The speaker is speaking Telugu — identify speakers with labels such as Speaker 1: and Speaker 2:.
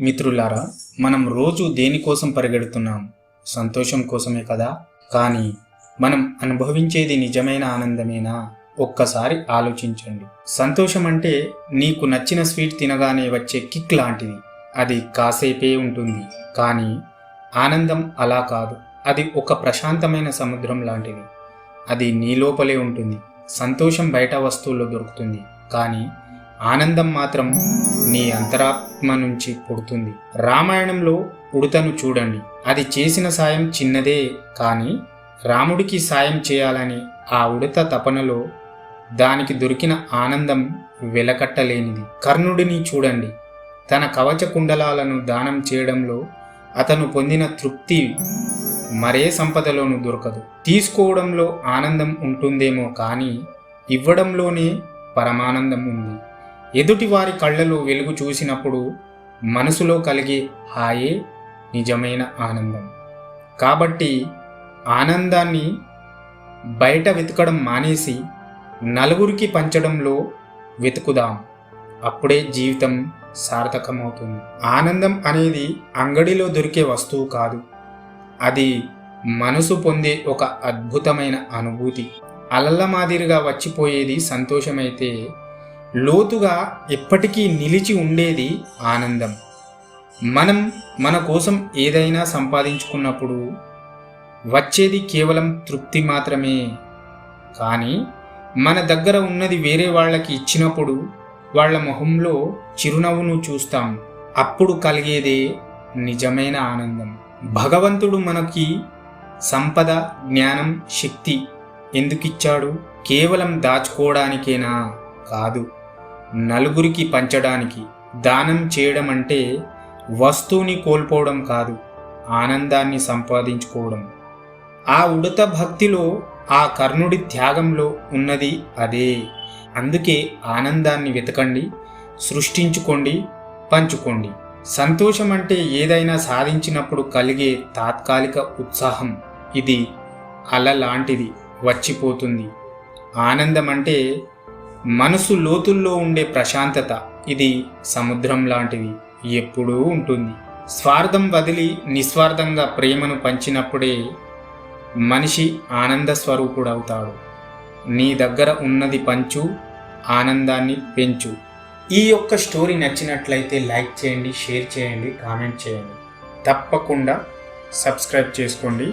Speaker 1: మిత్రులారా మనం రోజు దేనికోసం పరిగెడుతున్నాం? సంతోషం కోసమే కదా? కానీ మనం అనుభవించేది నిజమైన ఆనందమేనా? ఒక్కసారి ఆలోచించండి. సంతోషం అంటే నీకు నచ్చిన స్వీట్ తినగానే వచ్చే కిక్ లాంటిది. అది కాసేపే ఉంటుంది. కానీ ఆనందం అలా కాదు. అది ఒక ప్రశాంతమైన సముద్రం లాంటిది. అది నీ లోపలే ఉంటుంది. సంతోషం బయట వస్తువుల్లో దొరుకుతుంది. కానీ ఆనందం మాత్రం నీ అంతరాత్మ నుంచి పుడుతుంది. రామాయణంలో ఉడతను చూడండి. అది చేసిన సాయం చిన్నదే కానీ రాముడికి సాయం చేయాలని ఆ ఉడత తపనలో దానికి దొరికిన ఆనందం వెలకట్టలేనిది. కర్ణుడిని చూడండి. తన కవచ కుండలాలను దానం చేయడంలో అతను పొందిన తృప్తి మరే సంపదలోనూ దొరకదు. తీసుకోవడంలో ఆనందం ఉంటుందేమో కానీ ఇవ్వడంలోనే పరమానందం ఉంది. ఎదుటి వారి కళ్ళలో వెలుగు చూసినప్పుడు మనసులో కలిగే హాయే నిజమైన ఆనందం. కాబట్టి ఆనందాన్ని బయట వెతకడం మానేసి నలుగురికి పంచడంలో వెతుకుదాం. అప్పుడే జీవితం సార్థకమవుతుంది. ఆనందం అనేది అంగడిలో దొరికే వస్తువు కాదు. అది మనసు పొందే ఒక అద్భుతమైన అనుభూతి. అలల మాదిరిగా వచ్చిపోయేది సంతోషమైతే లోతుగా ఎప్పటికీ నిలిచి ఉండేది ఆనందం. మనం మన కోసం ఏదైనా సంపాదించుకున్నప్పుడు వచ్చేది కేవలం తృప్తి మాత్రమే. కానీ మన దగ్గర ఉన్నది వేరే వాళ్ళకి ఇచ్చినప్పుడు వాళ్ళ మొహంలో చిరునవ్వును చూస్తాం. అప్పుడు కలిగేదే నిజమైన ఆనందం. భగవంతుడు మనకి సంపద జ్ఞానం శక్తి ఎందుకిచ్చాడు? కేవలం దాచుకోవడానికేనా? కాదు. నలుగురికి పంచడానికి దానం చేయడం అంటే వస్తువుని కోల్పోవడం కాదు ఆనందాన్ని సంపాదించుకోవడం. ఆ ఉడత భక్తిలో ఆ కర్ణుడి త్యాగంలో ఉన్నది అదే. అందుకే ఆనందాన్ని వెతకండి సృష్టించుకోండి పంచుకోండి. సంతోషం అంటే ఏదైనా సాధించినప్పుడు కలిగే తాత్కాలిక ఉత్సాహం. ఇది అల లాంటిది వచ్చిపోతుంది. ఆనందం అంటే మనసు లోతుల్లో ఉండే ప్రశాంతత ఇది సముద్రం లాంటిది ఎప్పుడూ ఉంటుంది. స్వార్థం వదిలి నిస్వార్థంగా ప్రేమను పంచినప్పుడే మనిషి ఆనంద స్వరూపుడవుతాడు. నీ దగ్గర ఉన్నది పంచు ఆనందాన్ని పెంచు. ఈ యొక్క స్టోరీ నచ్చినట్లయితే లైక్ చేయండి షేర్ చేయండి కామెంట్ చేయండి. తప్పకుండా సబ్స్క్రైబ్ చేసుకోండి.